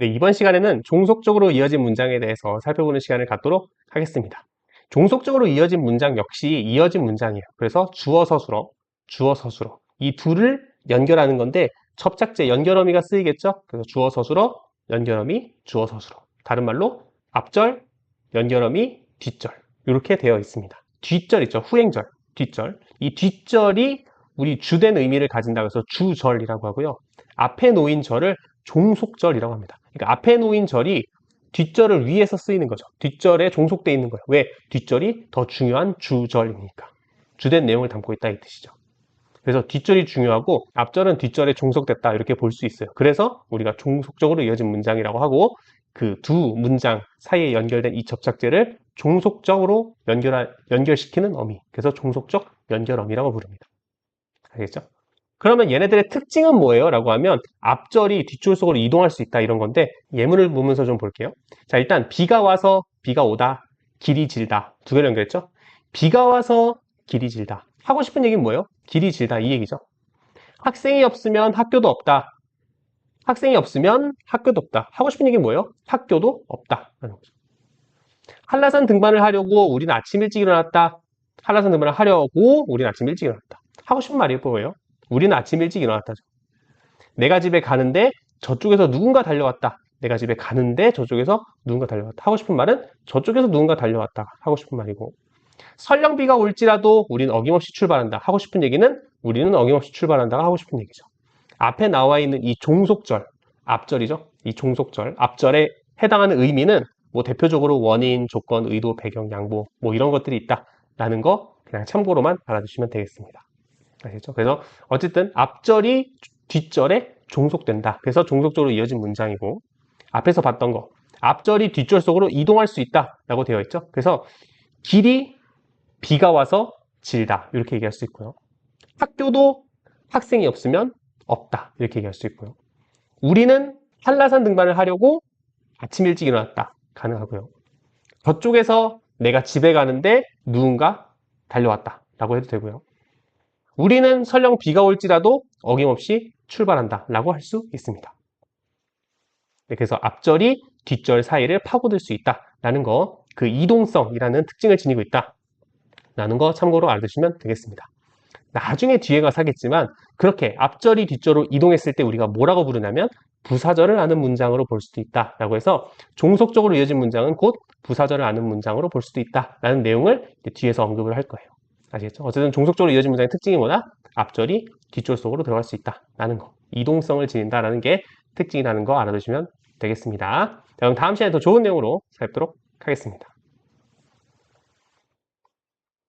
네, 이번 시간에는 종속적으로 이어진 문장에 대해서 살펴보는 시간을 갖도록 하겠습니다. 종속적으로 이어진 문장 역시 이어진 문장이에요. 그래서 주어 서술어, 주어 서술어 이 둘을 연결하는 건데 접착제 연결어미가 쓰이겠죠? 그래서 주어 서술어, 연결어미, 주어 서술어. 다른 말로 앞절, 연결어미, 뒷절 이렇게 되어 있습니다. 뒷절 있죠? 후행절, 뒷절. 이 뒷절이 우리 주된 의미를 가진다고 해서 주절이라고 하고요. 앞에 놓인 절을 종속절이라고 합니다. 그러니까 앞에 놓인 절이 뒷절을 위해서 쓰이는 거죠. 뒷절에 종속되어 있는 거예요. 왜? 뒷절이 더 중요한 주절이니까. 주된 내용을 담고 있다 이 뜻이죠. 그래서 뒷절이 중요하고 앞절은 뒷절에 종속됐다 이렇게 볼 수 있어요. 그래서 우리가 종속적으로 이어진 문장이라고 하고 그 두 문장 사이에 연결된 이 접착제를 종속적으로 연결, 연결시키는 어미. 그래서 종속적 연결어미라고 부릅니다. 알겠죠? 그러면 얘네들의 특징은 뭐예요? 라고 하면 앞절이 뒷줄 속으로 이동할 수 있다 이런 건데 예문을 보면서 좀 볼게요. 자 일단 비가 와서 비가 오다 길이 질다 두 개를 연결했죠? 비가 와서 길이 질다 하고 싶은 얘기는 뭐예요? 길이 질다 이 얘기죠. 학생이 없으면 학교도 없다. 학생이 없으면 학교도 없다. 하고 싶은 얘기는 뭐예요? 학교도 없다. 라는 거죠. 한라산 등반을 하려고 우리는 아침 일찍 일어났다. 한라산 등반을 하려고 우리는 아침 일찍 일어났다. 하고 싶은 말이 뭐예요? 우리는 아침 일찍 일어났다죠. 내가 집에 가는데 저쪽에서 누군가 달려왔다. 내가 집에 가는데 저쪽에서 누군가 달려왔다. 하고 싶은 말은 저쪽에서 누군가 달려왔다. 하고 싶은 말이고. 설령 비가 올지라도 우리는 어김없이 출발한다. 하고 싶은 얘기는 우리는 어김없이 출발한다. 하고 싶은 얘기죠. 앞에 나와 있는 이 종속절, 앞절이죠. 이 종속절, 앞절에 해당하는 의미는 뭐 대표적으로 원인, 조건, 의도, 배경, 양보 뭐 이런 것들이 있다라는 거 그냥 참고로만 알아두시면 되겠습니다. 아시죠? 그래서 어쨌든 앞절이 뒷절에 종속된다. 그래서 종속적으로 이어진 문장이고 앞에서 봤던 거 앞절이 뒷절 속으로 이동할 수 있다라고 되어 있죠. 그래서 길이 비가 와서 질다 이렇게 얘기할 수 있고요. 학교도 학생이 없으면 없다 이렇게 얘기할 수 있고요. 우리는 한라산 등반을 하려고 아침 일찍 일어났다 가능하고요. 저쪽에서 내가 집에 가는데 누군가 달려왔다 라고 해도 되고요. 우리는 설령 비가 올지라도 어김없이 출발한다 라고 할 수 있습니다. 네, 그래서 앞절이 뒷절 사이를 파고들 수 있다 라는 거, 그 이동성이라는 특징을 지니고 있다 라는 거 참고로 알아두시면 되겠습니다. 나중에 뒤에 가서 하겠지만 그렇게 앞절이 뒷절로 이동했을 때 우리가 뭐라고 부르냐면 부사절을 아는 문장으로 볼 수도 있다 라고 해서 종속적으로 이어진 문장은 곧 부사절을 아는 문장으로 볼 수도 있다 라는 내용을 뒤에서 언급을 할 거예요. 아시겠죠? 어쨌든 종속적으로 이어진 문장의 특징이 뭐다? 앞절이 뒷절 속으로 들어갈 수 있다라는 거. 이동성을 지닌다라는 게 특징이라는 거 알아두시면 되겠습니다. 자, 그럼 다음 시간에 더 좋은 내용으로 살펴보도록 하겠습니다.